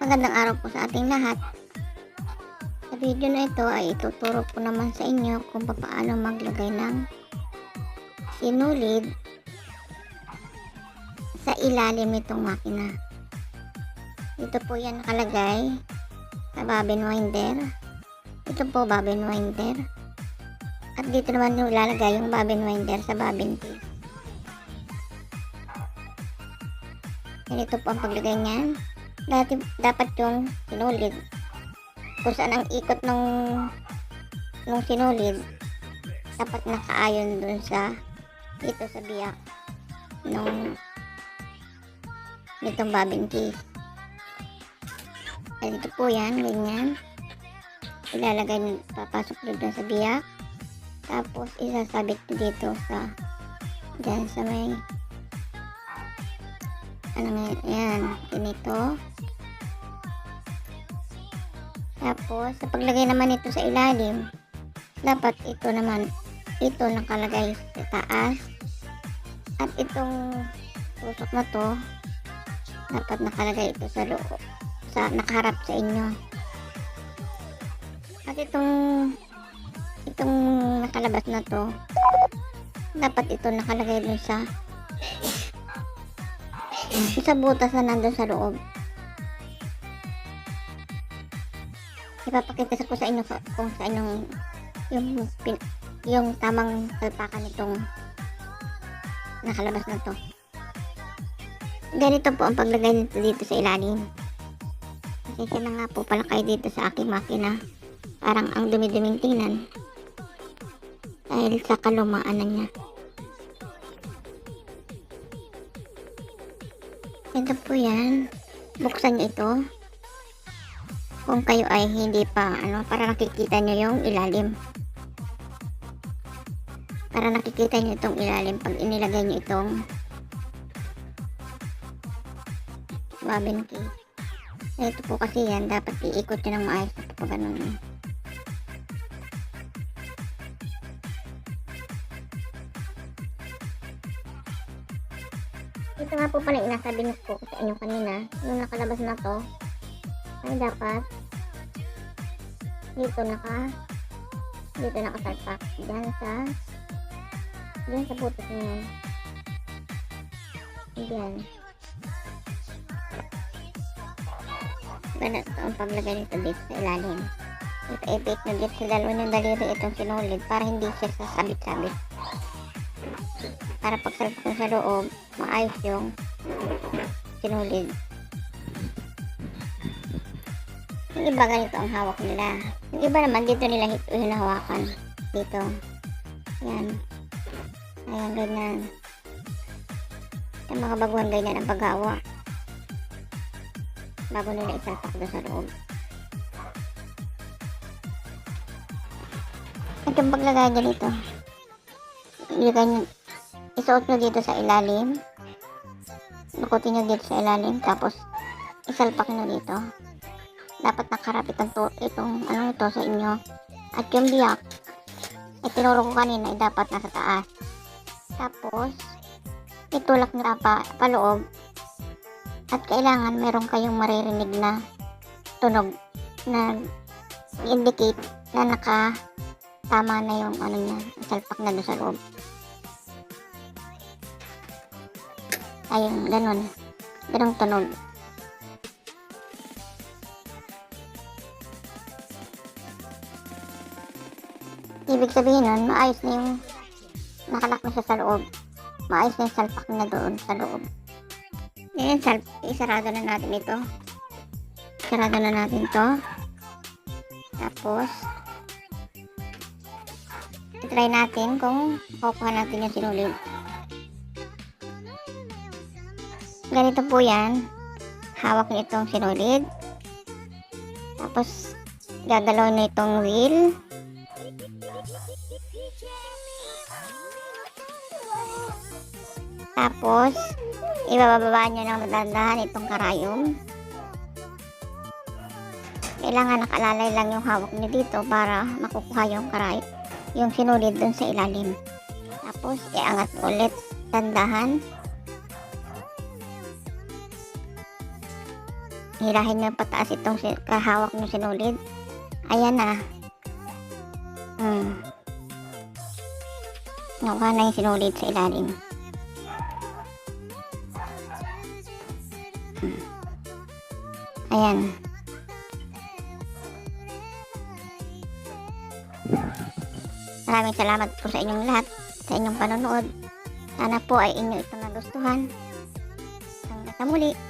Magandang araw po sa ating lahat. Sa video na ito ay ituturo ko naman sa inyo kung paano maglagay ng sinulid sa ilalim nitong makina. Dito po yan nakalagay sa bobbin winder. Ito po bobbin winder. At dito naman yung ilalagay yung bobbin winder sa bobbin case. Ganito po ang paglagay niyan. Dati, dapat yung sinulid. Kung saan ang ikot ng ng sinulid, dapat nakaayon dun sa dito sa biyak nung nitong bobbin. Ay, dito po yan, ganyan. Ilalagay, papasok dito sa biyak. Tapos, isasabit dito sa dyan sa may ano nga yan, ganito. Tapos, sa paglagay naman ito sa ilalim, dapat ito naman, ito nakalagay sa taas. At itong tusok na to, dapat nakalagay ito sa loob, sa nakaharap sa inyo. At itong, itong nakalabas na to, dapat ito nakalagay dun sa sa butas na nandun sa loob. Ipapakita ko sa inyo sa- kung sa inyong yung, pin, yung tamang salpakan nitong nakalabas na to. Ganito po ang paglagay nito dito sa ilalim. Kasi na nga po pala kayo dito sa aking makina. Parang ang dumi-duming tingnan. Dahil sa kalumaan na niya. Ito po yan. Buksan niyo ito. Kung kayo ay hindi pa, ano, para nakikita niyo yung ilalim. Para nakikita niyo itong ilalim pag inilagay niyo itong bobbin case. Ito po kasi yan, dapat iikot niyo ng maayos na pag ganun. Ito nga po pala inasabi ko sa inyo kanina. Yung nakalabas na to, ay dapat? Dito naka dito nakasalpak. Dyan sa dyan sa butas niya. Dyan ganito ang paglagay nito dito sa ilalim. Ipipit nyo dito sa dalawa ng daliri itong sinulid para hindi siya sasabit-sabit para pag salpak nyo sa loob maayos yung sinulid yung iba ganito ang hawak nila. Yung iba naman dito nila hit- hinahawakan. Dito. Yan. Ayan, ganyan. Yung mga baguhan ganyan ang paggawa. Bago nila isalpak doon sa loob. At yung paglagay dito. Ilagay nyo. Isuot nyo dito sa ilalim. Lukutin nyo dito sa ilalim. Tapos, isalpak nyo dito dapat nakarapit ang to, itong ano ito sa inyo. At yung biyak, ay tinuro ko kanina, ay dapat nasa taas. Tapos, itulak nyo pa, paloob. At kailangan meron kayong maririnig na tunog na indicate na naka tama na yung ano niya, salpak na doon sa loob. Ayun, ganun. Ganun tunog. Ibig sabihin nun, maayos na yung nakalak na siya sa loob. Maayos na yung salpak na doon sa loob. Ngayon, sal isarado na natin ito. Isarado na natin to. Tapos, try natin kung kukuha natin yung sinulid. Ganito po yan. Hawak niyo itong sinulid. Tapos, gagalaw na itong wheel. Tapos, ibababa nyo ng madandahan itong karayom. Kailangan nakalalay lang yung hawak nyo dito para makukuha yung karay, yung sinulid dun sa ilalim. Tapos, iangat ulit, dandahan. Hilahin nyo pataas itong kahawak nyo sinulid. Ayan na. Hmm. Nakuha na yung sinulid sa ilalim. Hmm. Ayan. Maraming salamat po sa inyong lahat, sa inyong panonood. Sana po ay inyo ito nagustuhan. Hanggang sa muli.